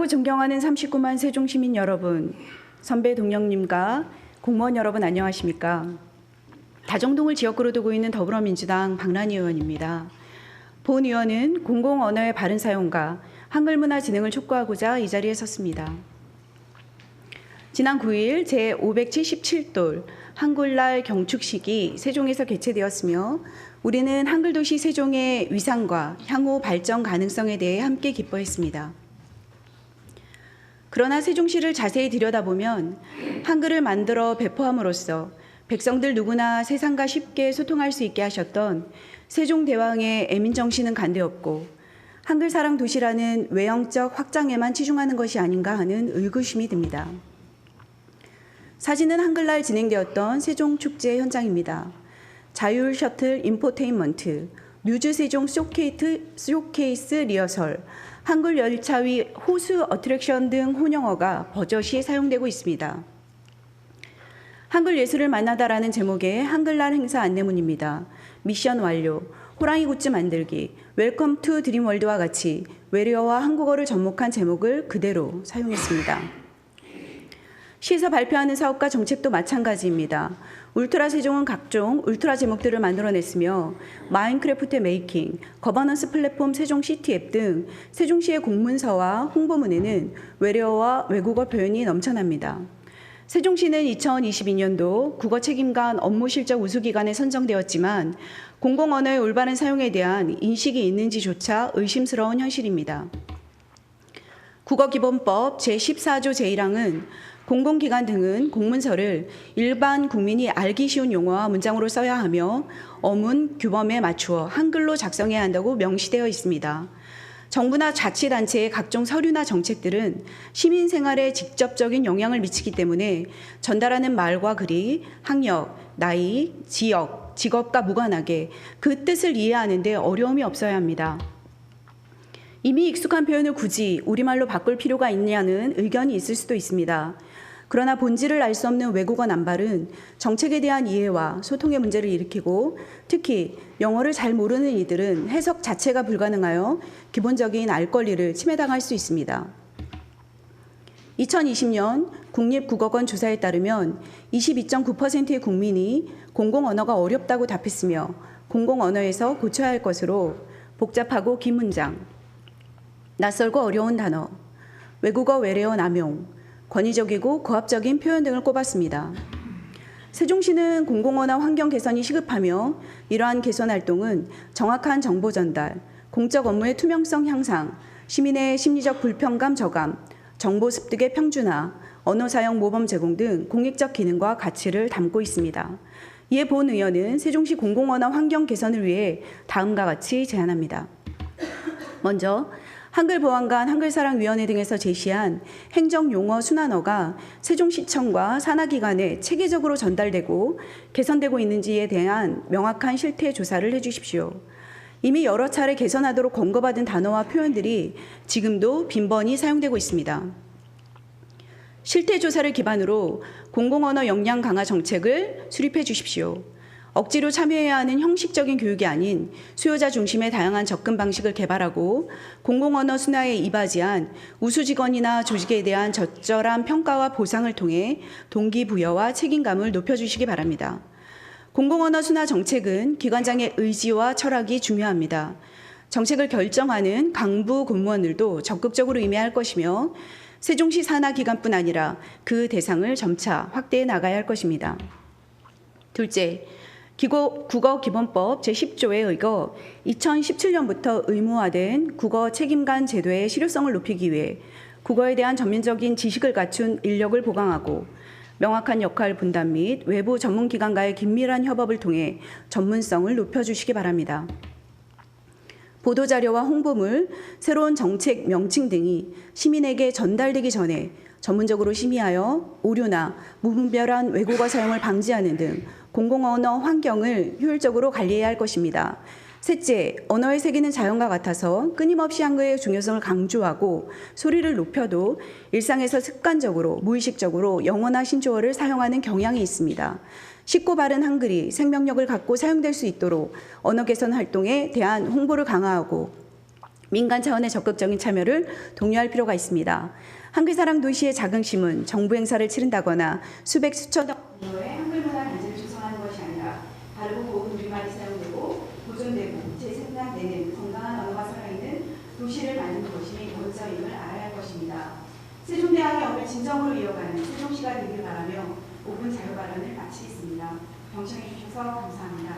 사랑하고 존경하는 39만 세종시민 여러분, 선배 동령님과 공무원 여러분 안녕하십니까? 다정동을 지역구로 두고 있는 더불어민주당 박란희 의원입니다. 본 의원은 공공 언어의 바른 사용과 한글 문화 진흥을 촉구하고자 이 자리에 섰습니다. 지난 9일 제 577돌 한글날 경축식이 세종에서 개최되었으며 우리는 한글 도시 세종의 위상과 향후 발전 가능성에 대해 함께 기뻐했습니다. 그러나 세종시를 자세히 들여다보면 한글을 만들어 배포함으로써 백성들 누구나 세상과 쉽게 소통할 수 있게 하셨던 세종대왕의 애민 정신은 간대없고 한글 사랑 도시라는 외형적 확장에만 치중하는 것이 아닌가 하는 의구심이 듭니다. 사진은 한글날 진행되었던 세종 축제 현장입니다. 자율 셔틀 인포테인먼트, 뉴즈 세종 쇼케이트, 쇼케이스 리허설, 한글 열차 위 호수 어트랙션 등 혼용어가 버젓이 사용되고 있습니다. 한글 예술을 만나다라는 제목의 한글날 행사 안내문입니다. 미션 완료, 호랑이 굿즈 만들기, 웰컴 투 드림월드와 같이 외래어와 한국어를 접목한 제목을 그대로 사용했습니다. 시에서 발표하는 사업과 정책도 마찬가지입니다. 울트라 세종은 각종 울트라 제목들을 만들어냈으며 마인크래프트 메이킹, 거버넌스 플랫폼 세종 시티 앱 등 세종시의 공문서와 홍보문에는 외래어와 외국어 표현이 넘쳐납니다. 세종시는 2022년도 국어 책임관 업무 실적 우수 기관에 선정되었지만 공공 언어의 올바른 사용에 대한 인식이 있는지조차 의심스러운 현실입니다. 국어기본법 제14조 제1항은 공공기관 등은 공문서를 일반 국민이 알기 쉬운 용어와 문장으로 써야 하며 어문 규범에 맞추어 한글로 작성해야 한다고 명시되어 있습니다. 정부나 자치단체의 각종 서류나 정책들은 시민 생활에 직접적인 영향을 미치기 때문에 전달하는 말과 글이 학력, 나이, 지역, 직업과 무관하게 그 뜻을 이해하는데 어려움이 없어야 합니다. 이미 익숙한 표현을 굳이 우리말로 바꿀 필요가 있냐는 의견이 있을 수도 있습니다. 그러나 본질을 알 수 없는 외국어 남발은 정책에 대한 이해와 소통의 문제를 일으키고 특히 영어를 잘 모르는 이들은 해석 자체가 불가능하여 기본적인 알 권리를 침해당할 수 있습니다. 2020년 국립국어원 조사에 따르면 22.9%의 국민이 공공언어가 어렵다고 답했으며 공공언어에서 고쳐야 할 것으로 복잡하고 긴 문장, 낯설고 어려운 단어, 외국어 외래어 남용, 권위적이고 고압적인 표현 등을 꼽았습니다. 세종시는 공공언어 환경 개선이 시급하며 이러한 개선 활동은 정확한 정보 전달, 공적 업무의 투명성 향상, 시민의 심리적 불편감 저감, 정보 습득의 평준화, 언어 사용 모범 제공 등 공익적 기능과 가치를 담고 있습니다. 이에 본 의원은 세종시 공공언어 환경 개선을 위해 다음과 같이 제안합니다. 먼저 한글보안관 한글사랑위원회 등에서 제시한 행정용어 순환어가 세종시청과 산하기관에 체계적으로 전달되고 개선되고 있는지에 대한 명확한 실태 조사를 해주십시오. 이미 여러 차례 개선하도록 권고받은 단어와 표현들이 지금도 빈번히 사용되고 있습니다. 실태 조사를 기반으로 공공언어 역량 강화 정책을 수립해 주십시오. 억지로 참여해야 하는 형식적인 교육이 아닌 수요자 중심의 다양한 접근 방식을 개발하고 공공언어 순화에 이바지한 우수 직원이나 조직에 대한 적절한 평가와 보상을 통해 동기부여와 책임감을 높여주시기 바랍니다. 공공언어 순화 정책은 기관장의 의지와 철학이 중요합니다. 정책을 결정하는 강부 공무원들도 적극적으로 임해야 할 것이며 세종시 산하 기관뿐 아니라 그 대상을 점차 확대해 나가야 할 것입니다. 둘째, 기고, 국어 기본법 제10조에 의거 2017년부터 의무화된 국어 책임관 제도의 실효성을 높이기 위해 국어에 대한 전면적인 지식을 갖춘 인력을 보강하고 명확한 역할 분담 및 외부 전문기관과의 긴밀한 협업을 통해 전문성을 높여주시기 바랍니다. 보도자료와 홍보물, 새로운 정책 명칭 등이 시민에게 전달되기 전에 전문적으로 심의하여 오류나 무분별한 외국어 사용을 방지하는 등 공공 언어 환경을 효율적으로 관리해야 할 것입니다. 셋째, 언어의 세계는 자연과 같아서 끊임없이 한글의 중요성을 강조하고 소리를 높여도 일상에서 습관적으로 무의식적으로 영어나 신조어를 사용하는 경향이 있습니다. 쉽고 바른 한글이 생명력을 갖고 사용될 수 있도록 언어 개선 활동에 대한 홍보를 강화하고 민간 차원의 적극적인 참여를 독려할 필요가 있습니다. 한글 사랑 도시의 자긍심은 정부 행사를 치른다거나 수백 수천 정도의 한글 문화 단지를 조성하는 것이 아니라 바르고 고운 우리말이 사용되고 보존되고 재생산되는 건강한 언어가 살아있는 도시를 만드는 것이 먼저임을 알아야 할 것입니다. 세종대왕의 업을 진정으로 이어가는 세종시가 되길 바라며 5분 자유 발언을 마치겠습니다. 경청해 주셔서 감사합니다.